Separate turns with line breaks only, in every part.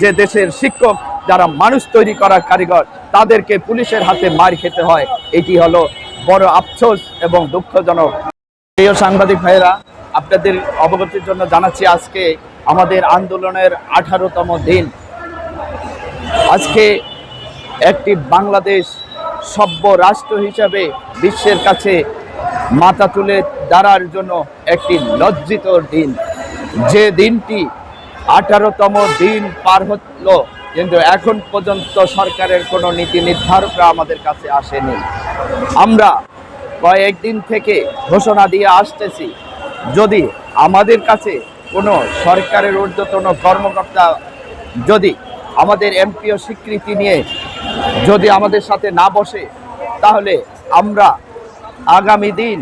যে দেশের শিক্ষক যারা মানুষ তৈরি করার কারিগর, তাদেরকে পুলিশের হাতে মার খেতে হয়। এটি হলো বড় আফসোস এবং দুঃখজনক। প্রিয় সাংবাদিক ভাইয়েরা, আপনাদের অবগতির জন্য জানাচ্ছি আজকে আমাদের আন্দোলনের আঠারোতম দিন। আজকে একটি বাংলাদেশ সভ্য রাষ্ট্র হিসাবে বিশ্বের কাছে মাথা তুলে দাঁড়ার জন্য একটি লজ্জিত দিন। যে দিনটি আঠারোতম দিন পার হলো, কিন্তু এখন পর্যন্ত সরকারের কোনো নীতি নির্ধারকরা আমাদের কাছে আসেনি। আমরা কয়েকদিন থেকে ঘোষণা দিয়ে আসতেছি, যদি আমাদের কাছে কোনো সরকারের ঊর্ধ্বতন কর্মকর্তা যদি আমাদের এমপিও স্বীকৃতি নিয়ে যদি আমাদের সাথে না বসে, তাহলে আমরা আগামী দিন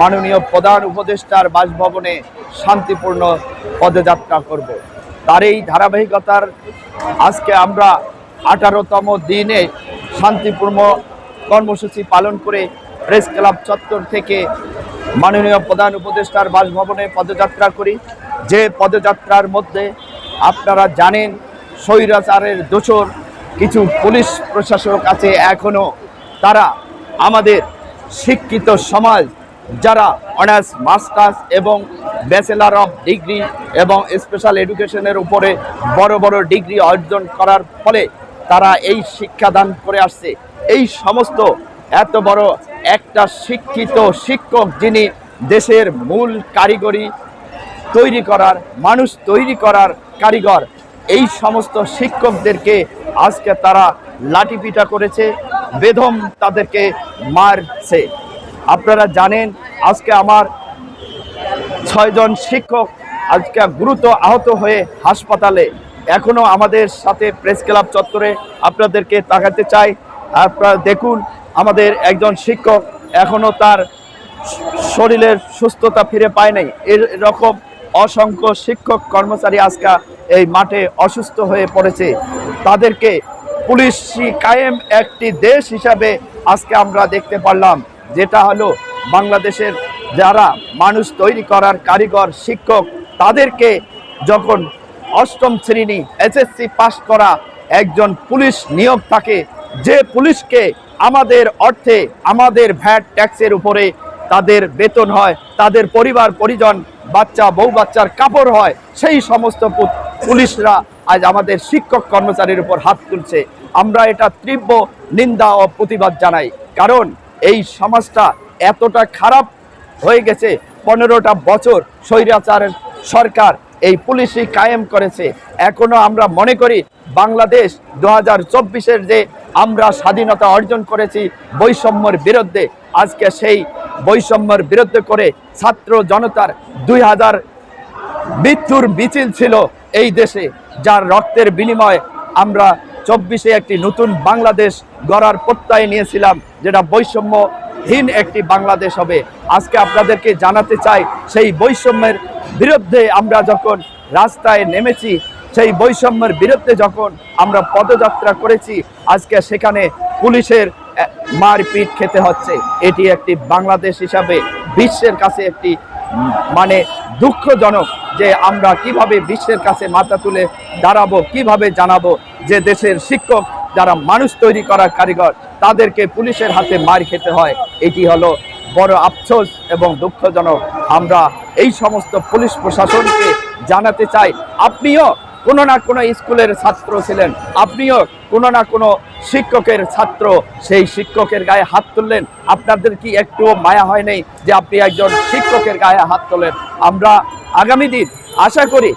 মাননীয় প্রধান উপদেষ্টার বাসভবনে শান্তিপূর্ণ পদযাত্রা করব। তার এই ধারাবাহিকতার আজকে আমরা আঠারোতম দিনে শান্তিপূর্ণ কর্মসূচি পালন করে প্রেস ক্লাব চত্বর থেকে মাননীয় প্রধান উপদেষ্টার বাসভবনে পদযাত্রা করি। যে পদযাত্রার মধ্যে আপনারা জানেন, স্বৈরাচারের দোষর কিছু পুলিশ প্রশাসক আছে এখনও তারা আমাদের শিক্ষিত সমাজ যারা অনার্স, মাস্টার্স এবং ব্যাচেলার অফ ডিগ্রি এবং স্পেশাল এডুকেশনের উপরে বড় বড় ডিগ্রি অর্জন করার ফলে তারা এই শিক্ষাদান করে আসছে। এই সমস্ত এত বড় একটা শিক্ষিত শিক্ষক যিনি দেশের মূল কারিগরি তৈরি করার, মানুষ তৈরি করার কারিগর, এই সমস্ত শিক্ষকদেরকে আজকে তারা লাঠিপিটা করেছে, বেদম তাদেরকে মারছে। আপনারা জানেন, আজকে আমার ছয়জন শিক্ষক আজকে গুরুতর আহত হয়ে হাসপাতালে। এখনও আমাদের সাথে প্রেস ক্লাব চত্বরে আপনাদেরকে তাকাতে চাই। আপনারা দেখুন, আমাদের একজন শিক্ষক এখনও তার শরীরের সুস্থতা ফিরে পায় নাই। এরকম অসংখ্য শিক্ষক কর্মচারী আজকে এই মাঠে অসুস্থ হয়ে পড়েছে। তাদেরকে পুলিশি কায়েম একটি দেশ হিসাবে আজকে আমরা দেখতে পারলাম। যেটা হলো বাংলাদেশের যারা মানুষ তৈরি করার কারিগর, শিক্ষক, তাদেরকে যখন অষ্টম শ্রেণি এসএসসি পাস করা একজন পুলিশ নিয়োগ থাকে, যে পুলিশকে আমাদের অর্থে, আমাদের ভ্যাট ট্যাক্সের উপরে তাদের বেতন হয়, তাদের পরিবার, পরিজন, বাচ্চা, বউ বাচ্চার কাপড় হয়, সেই সমস্ত পুলিশরা আজ আমাদের শিক্ষক কর্মচারীর উপর হাত তুলছে। আমরা এটা তীব্র নিন্দা ও প্রতিবাদ জানাই। কারণ এই সমাজটা এতটা খারাপ হয়ে গেছে, পনেরোটা বছর স্বৈরাচারের সরকার এই পুলিশই কায়েম করেছে। এখনও আমরা মনে করি বাংলাদেশ দু হাজার চব্বিশের যে আমরা স্বাধীনতা অর্জন করেছি বৈষম্যর বিরুদ্ধে, আজকে সেই বৈষম্যর বিরুদ্ধে করে ছাত্র জনতার দুই হাজার মৃত্যুর মিছিল ছিল এই দেশে, যার রক্তের বিনিময়ে আমরা চব্বিশে একটি নতুন বাংলাদেশ গড়ার প্রত্যয় নিয়েছিলাম, যেটা বৈষম্যহীন একটি বাংলাদেশ হবে। আজকে আপনাদেরকে জানাতে চাই, সেই বৈষম্যের বিরুদ্ধে আমরা যখন রাস্তায় নেমেছি, সেই বৈষম্যের বিরুদ্ধে যখন আমরা পদযাত্রা করেছি, আজকে সেখানে পুলিশের মারপিট খেতে হচ্ছে। এটি একটি বাংলাদেশ হিসাবে বিশ্বের কাছে একটি মানে দুঃখজনক যে আমরা কীভাবে বিশ্বের কাছে মাথা তুলে দাঁড়াবো, কীভাবে জানাব যে দেশের শিক্ষক যারা মানুষ তৈরি করার কারিগর, তাদেরকে পুলিশের হাতে মার খেতে হয়। এটি হলো বড় আফসোস এবং দুঃখজনক। আমরা এই সমস্ত পুলিশ প্রশাসনকে জানাতে চাই। আপনিও কোনো না কোনো স্কুলের ছাত্র ছিলেন। আপনিও কোনো না কোনো শিক্ষকের ছাত্র। সেই শিক্ষকের গায়ে হাত তুললেন। আপনাদের কি একটুও মায়া হয় নাই যে আপনি একজন শিক্ষকের গায়ে হাত তোলেন? আমরা আগামী দিন আশা করি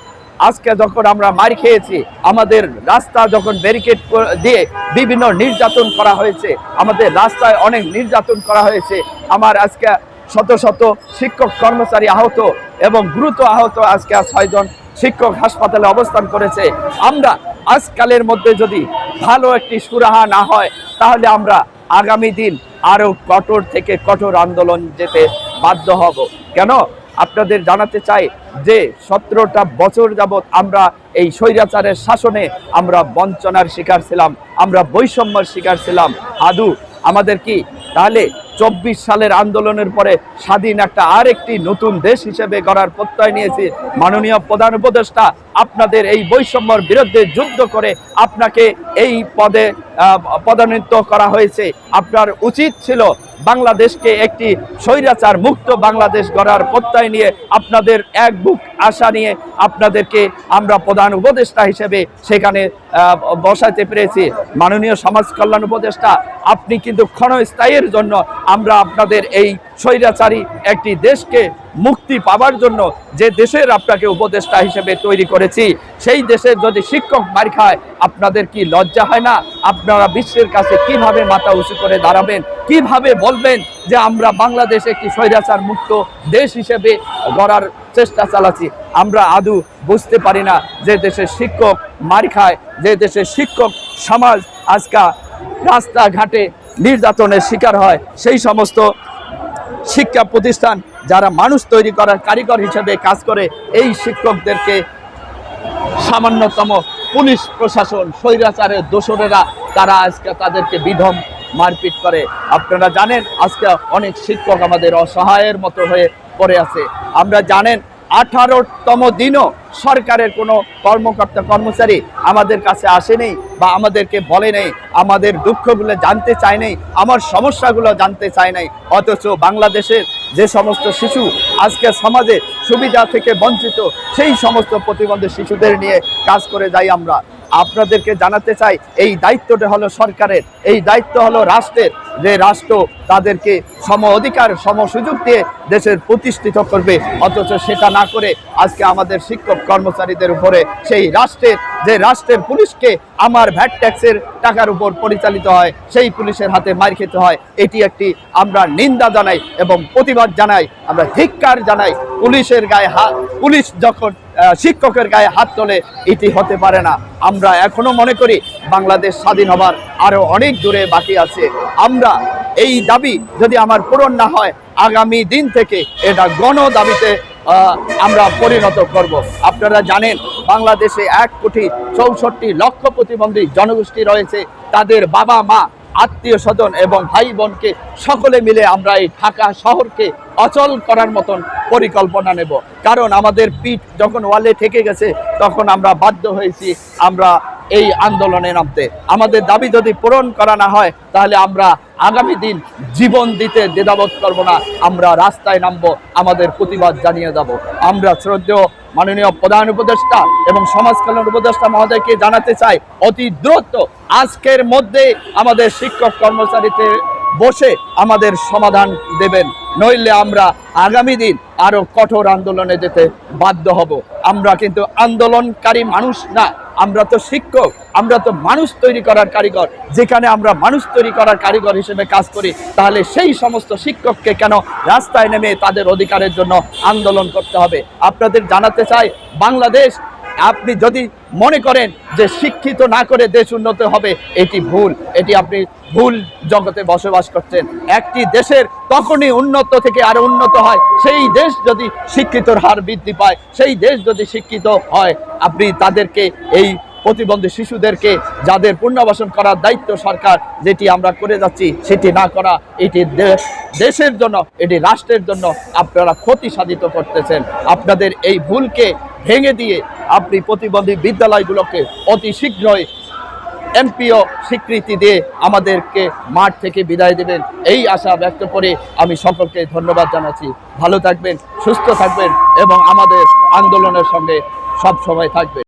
আজকে যখন আমরা মার খেয়েছি, আমাদের রাস্তা যখন ব্যারিকেড দিয়ে বিভিন্ন নির্যাতন করা হয়েছে, আমাদের রাস্তায় অনেক নির্যাতন করা হয়েছে। আমার আজকে শত শত শিক্ষক কর্মচারী আহত এবং দ্রুত আহত আজকে ছয়জন শিক্ষক হাসপাতালে অবস্থান করেছে। আমরা আজকালের মধ্যে যদি ভালো একটি সুরাহা না হয়, তাহলে আমরা আগামী দিন আরও কঠোর থেকে কঠোর আন্দোলন যেতে বাধ্য হব। কেন? আপনাদের জানাতে চাই যে, সতেরোটা বছর যাবৎ আমরা এই স্বৈরাচারের শাসনে আমরা বঞ্চনার শিকার ছিলাম, আমরা বৈষম্যের শিকার ছিলাম। আদু, আমাদের কি? তাহলে চব্বিশ সালের আন্দোলনের পরে স্বাধীন একটা আর একটি নতুন দেশ হিসেবে গড়ার প্রত্যয় নিয়েছি। মাননীয় প্রধান উপদেষ্টা আপনাদের এই বৈষম্যর বিরুদ্ধে যুদ্ধ করে আপনাকে এই পদে আহ, পদোন্নীত করা হয়েছে। আপনার উচিত ছিল বাংলাদেশকে একটি স্বৈরাচার মুক্ত বাংলাদেশ গড়ার প্রত্যয় নিয়ে আপনাদের এক বুক আশা নিয়ে আপনাদেরকে আমরা প্রধান উপদেষ্টা হিসেবে সেখানে বসাতে পেরেছি। মাননীয় সমাজ কল্যাণ উপদেষ্টা, আপনি কিন্তু ক্ষণস্থায়ীর জন্য আমরা আপনাদের এই স্বৈরাচারী একটি দেশকে মুক্তি পাবার জন্য যে দেশের আপনাকে উপদেষ্টা হিসেবে তৈরি করেছি, সেই দেশের যদি শিক্ষক মার খায়, আপনাদের কি লজ্জা হয় না? আপনারা বিশ্বের কাছে কীভাবে মাথা উঁচু করে দাঁড়াবেন? কীভাবে বলবেন যে আমরা বাংলাদেশ একটি স্বৈরাচার মুক্ত দেশ হিসেবে গড়ার চেষ্টা চালাচ্ছি? আমরা আদৌ বুঝতে পারি না যে দেশের শিক্ষক মার খায়, যে দেশের শিক্ষক সমাজ আজকা রাস্তাঘাটে নির্যাতনের শিকার হয়। সেই সমস্ত শিক্ষা প্রতিষ্ঠান যারা মানুষ তৈরি করার কারিগর হিসেবে কাজ করে, এই শিক্ষকদেরকে সামান্যতম পুলিশ প্রশাসন, স্বৈরাচারের দোসরেরা, তারা আজকে তাদেরকে বিধম মারপিট করে। আপনারা জানেন, আজকে অনেক শিক্ষক আমাদের অসহায়ের মতো হয়ে পড়ে আছে। আমরা জানেন, আঠারোতম দিনও সরকারের কোনো কর্মকর্তা, কর্মচারী আমাদের কাছে আসেনি বা আমাদেরকে বলে নেই, আমাদের দুঃখগুলো জানতে চায় নেই, আমার সমস্যাগুলো জানতে চায় নাই, অথচ বাংলাদেশের যে সমস্ত শিশু আজকে সমাজে সুবিধা থেকে বঞ্চিত, সেই সমস্ত প্রতিবন্ধী শিশুদের নিয়ে কাজ করে যাই আমরা। আপনাদেরকে জানাতে চাই, এই দায়িত্বটা হলো সরকারের, এই দায়িত্ব হলো রাষ্ট্রের। যে রাষ্ট্র তাদেরকে সম অধিকার, সম সুযোগ দিয়ে দেশের প্রতিষ্ঠিত করবে। অথচ সেটা না করে আজকে আমাদের শিক্ষক কর্মচারীদের উপরে সেই রাষ্ট্রের, যে রাষ্ট্রের পুলিশকে আমার ভ্যাট ট্যাক্সের টাকার উপর পরিচালিত হয়, সেই পুলিশের হাতে মার খেতে হয়, এটি একটি আমরা নিন্দা জানাই এবং প্রতিবাদ জানাই, আমরা ধিক্কার জানাই। পুলিশের গায়ে হাত পুলিশ যখন শিক্ষকের গায়ে হাত তোলে, এটি হতে পারে না। আমরা এখনও মনে করি, বাংলাদেশ স্বাধীন হবার আরও অনেক দূরে বাকি আছে। আমরা এই দাবি যদি আমার পূরণ না হয়, আগামী দিন থেকে এটা গণ দাবিতে আমরা পরিণত করব। আপনারা জানেন, বাংলাদেশে এক কোটি চৌষট্টি লক্ষ প্রতিবন্ধী জনগোষ্ঠী রয়েছে। তাদের বাবা মা, আত্মীয় স্বজন এবং ভাই বোনকে সকলে মিলে আমরা এই ঢাকা শহরকে অচল করার মতন পরিকল্পনা নেব। কারণ আমাদের পিঠ যখন ওয়ালে ঠেকে গেছে, তখন আমরা বাধ্য হয়েছি আমরা এই আন্দোলনে নামতে। আমাদের দাবি যদি পূরণ করা না হয়, তাহলে আমরা আগামী দিন জীবন দিতে দ্বিধাবোধ করব না। আমরা রাস্তায় নামবো, আমাদের প্রতিবাদ জানিয়ে যাব। আমরা শ্রদ্ধেয়, মাননীয় প্রধান উপদেষ্টা এবং সমাজ কল্যাণ উপদেষ্টা মহোদয়কে জানাতে চাই, অতি দ্রুত আজকের মধ্যে আমাদের শিক্ষক কর্মচারীতে বসে আমাদের সমাধান দেবেন। নইলে আমরা আগামী দিন আরও কঠোর আন্দোলনে যেতে বাধ্য হব। আমরা কিন্তু আন্দোলনকারী মানুষ না। আমরা তো শিক্ষক, আমরা তো মানুষ তৈরি করার কারিগর। যেখানে আমরা মানুষ তৈরি করার কারিগর হিসেবে কাজ করি, তাহলে সেই সমস্ত শিক্ষককে কেন রাস্তায় নেমে তাদের অধিকারের জন্য আন্দোলন করতে হবে? আপনাদের জানাতে চাই, বাংলাদেশ, আপনি যদি মনে করেন যে শিক্ষিত না করে দেশ উন্নত হবে, এটি ভুল। এটি আপনি ভুল জগতে বসবাস করছেন। একটি দেশের তখনই উন্নত থেকে আরও উন্নত হয়। সেই দেশ যদি শিক্ষিতর হার বৃদ্ধি পায়, সেই দেশ যদি শিক্ষিত হয়, আপনি তাদেরকে, এই প্রতিবন্ধী শিশুদেরকে, যাদের পুনর্বাসন করার দায়িত্ব সরকার, যেটি আমরা করে যাচ্ছি, সেটি না করা, এটি দেশের জন্য, এটি রাষ্ট্রের জন্য আপনারা ক্ষতি সাধিত করতেছেন। আপনাদের এই ভুলকে ভেঙে দিয়ে আপনি প্রতিবন্ধী বিদ্যালয়গুলোকে অতি শীঘ্রই এমপিও স্বীকৃতি দিয়ে আমাদেরকে মাঠ থেকে বিদায় দেবেন। এই আশা ব্যক্ত করে আমি সকলকে ধন্যবাদ জানাচ্ছি। ভালো থাকবেন, সুস্থ থাকবেন এবং আমাদের আন্দোলনের সঙ্গে সব সময় থাকবেন।